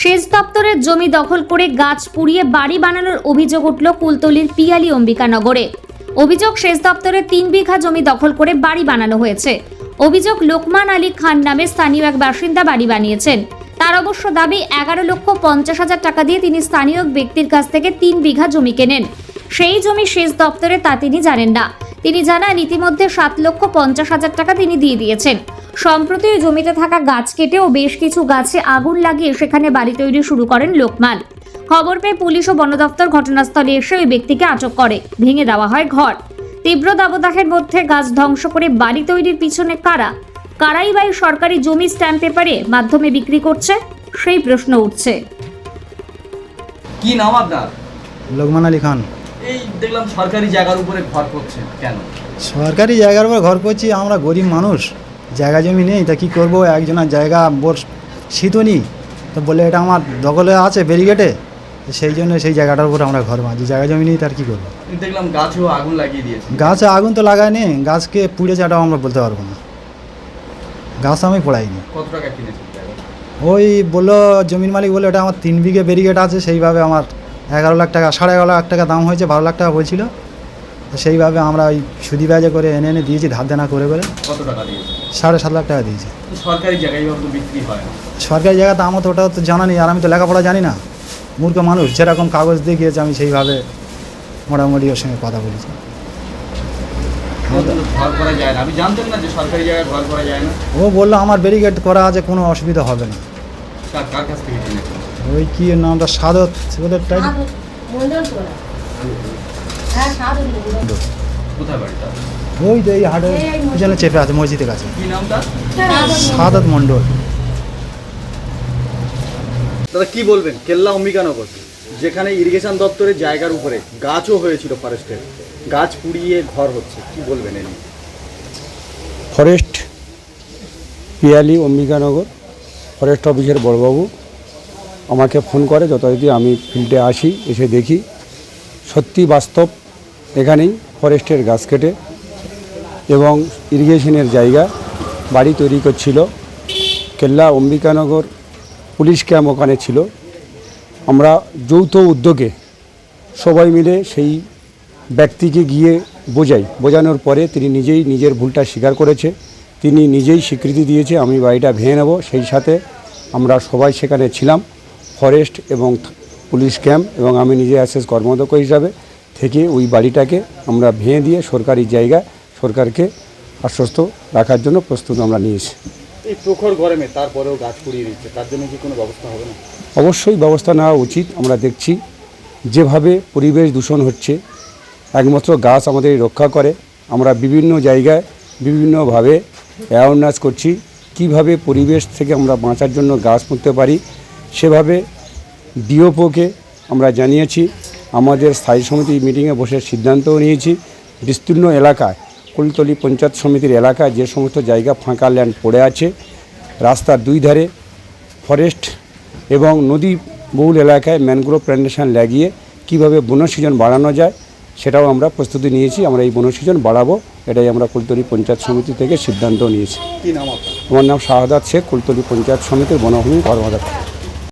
সেচ দপ্তরের জমি দখল করে গাছ পুড়িয়ে বাড়ি বানানোর অভিযোগ উঠল কুলতলির পিয়ালি অম্বিকানগরে। অভিযোগ, সেচ দপ্তরের তিন বিঘা জমি দখল করে বাড়ি বানানো হয়েছে। অভিযোগ, লোকমান আলী খান নামে স্থানীয় এক বাসিন্দা বাড়ি বানিয়েছেন। তার অবশ্য দাবি, এগারো লক্ষ পঞ্চাশ হাজার টাকা দিয়ে তিনি স্থানীয় ব্যক্তির কাছ থেকে তিন বিঘা জমি কেনেন। সেই জমি সেচ দপ্তরে তা তিনি জানেন না। তিনি জানান, ইতিমধ্যে সাত লক্ষ পঞ্চাশ হাজার টাকা তিনি দিয়ে দিয়েছেন। সম্প্রতি ওই জমিতে থাকা গাছ কেটে ও বেশ কিছু গাছে আগুন লাগিয়ে সেখানে বাড়ি তৈরি শুরু করেন লোকমান খবর পেয়ে পুলিশ ও বন দপ্তর ঘটনাস্থলে এসে ওই ব্যক্তিকে আটক করে। ভেঙে দেওয়া হয় ঘর। তীব্র দাবদাহের মধ্যে গাছ ধ্বংস করে বাড়ি তৈরির পিছনে কারা? কারাই বা সরকারি জমি স্ট্যাম্প পেপারে মাধ্যমে বিক্রি করছে? সেই প্রশ্ন উঠছে। কি নাম আপনার? লোকমান আলী খান। এই দেখলাম সরকারি জায়গার উপরে ঘর করছেন। কেন? সরকারি জায়গার উপর ঘর করছি আমরা গরিব মানুষ। জায়গা জমি নেই তা কী করব? একজনের জায়গা বোর শীতনি তো বলে এটা আমার দখলে আছে ব্যারিগেটে সেই জন্য সেই জায়গাটার উপর আমরা ঘর বাঁধি। জায়গা জমি নেই তার কী করব? দেখলাম গাছেও আগুন লাগিয়ে দিয়েছে। গাছে আগুন তো লাগায়নি গাছকে পুড়ে চাটাও আমরা বলতে পারব না। গাছ আমি পড়াইনি। কত টাকা জায়গা? ওই বলল জমির মালিক বলে এটা আমার তিন বিঘে ব্যারিগেট আছে সেইভাবে আমার এগারো লাখ টাকা সাড়ে এগারো লাখ টাকা দাম হয়েছে বারো লাখ টাকা বলছিল। সেইভাবে আমরা ওই সুদি ব্যাজে করে এনে এনে দিয়েছি ধার দেনা করে করে। কত টাকা দিয়েছে? সাড়ে সাত লাখ টাকা দিয়েছি। সরকারি জায়গায় তো বিক্রি হয় সরকারি জায়গাতে আমার তো ওটা তো জানা নেই আর আমি তো লেখাপড়া জানি না। মূর্খ মানুষ যেরকম কাগজ দিয়ে গিয়েছে আমি সেইভাবে মোটামুটি ওর সঙ্গে কথা বলেছি। আমাদের তো ঘর করা যায় না। আমি জানতেন না যে সরকারি জায়গায় ঘর করা যায় না। ও বলল আমার ব্যারিগেড করা আছে কোনো অসুবিধা হবে না। ওই কি নামটা? সাদত ওদের টাইপ ওই তো এই হাটের পিছনে চেপে আছে মসজিদের কাছে কি নামটা? মণ্ডল। দাদা কি বলবেন? কেল্লা অম্বিকানগর যেখানে ইরিগেশন দপ্তরের জায়গার উপরে গাছও হয়েছিল ফরেস্টের। গাছ পুড়িয়ে ঘর হচ্ছে কি বলবেন এ নিয়ে? ফরেস্ট পিয়ালি অম্বিকানগর ফরেস্ট অফিসের বড়বাবু আমাকে ফোন করে যথারীতি আমি ফিল্ডে আসি এসে দেখি। সত্যি বাস্তব এখানেই ফরেস্টের গাছ কেটে এবং ইরিগেশনের জায়গা, বাড়ি তৈরি করছিল। কেল্লা অম্বিকানগর পুলিশ ক্যাম্প ওখানে ছিল। আমরা যৌথ উদ্যোগে সবাই মিলে সেই ব্যক্তিকে গিয়ে বোঝাই। বোঝানোর পরে তিনি নিজেই নিজের ভুলটা স্বীকার করেছে। তিনি নিজেই স্বীকৃতি দিয়েছে, আমি বাড়িটা ভেঙে নেব। সেই সাথে আমরা সবাই সেখানে ছিলাম। ফরেস্ট এবং পুলিশ ক্যাম্প এবং আমি নিজে অ্যাসেস কর্মদক্ষ হিসাবে থেকে ওই বাড়িটাকে আমরা ভেঙে দিয়ে সরকারি জায়গা সরকারকে আশ্বস্ত রাখার জন্য প্রস্তুত আমরা নিয়েছি। এই প্রখর গরমে তারপরেও গাছ পুড়িয়ে দিচ্ছে তার জন্য কি কোনো ব্যবস্থা হবে না? অবশ্যই ব্যবস্থা নেওয়া উচিত আমরা দেখছি যেভাবে পরিবেশ দূষণ হচ্ছে একমাত্র গাছ আমাদের রক্ষা করে আমরা বিভিন্ন জায়গায় বিভিন্নভাবে অ্যাওয়ারনেস করছি কীভাবে পরিবেশ থেকে আমরা বাঁচার জন্য গাছ পুঁততে পারি সেভাবে ডিওপোকে আমরা জানিয়েছি আমাদের স্থায়ী সমিতি মিটিংয়ে বসে সিদ্ধান্তও নিয়েছি। বিস্তীর্ণ এলাকায় কুলতলি পঞ্চায়েত সমিতির এলাকায় যে সমস্ত জায়গা ফাঁকা ল্যান্ড পড়ে আছে রাস্তার দুই ধারে ফরেস্ট এবং নদী বহুল এলাকায় ম্যানগ্রোভ প্ল্যান্টেশন লাগিয়ে কীভাবে বনসৃজন বাড়ানো যায় সেটাও আমরা প্রস্তুতি নিয়েছি। আমরা এই বনসৃজন বাড়াবো এটাই আমরা কুলতলি পঞ্চায়েত সমিতি থেকে সিদ্ধান্ত নিয়েছি। আমার নাম শাহাদাত শেখ কুলতলি পঞ্চায়েত সমিতির বনভূমি কর্মকর্তা।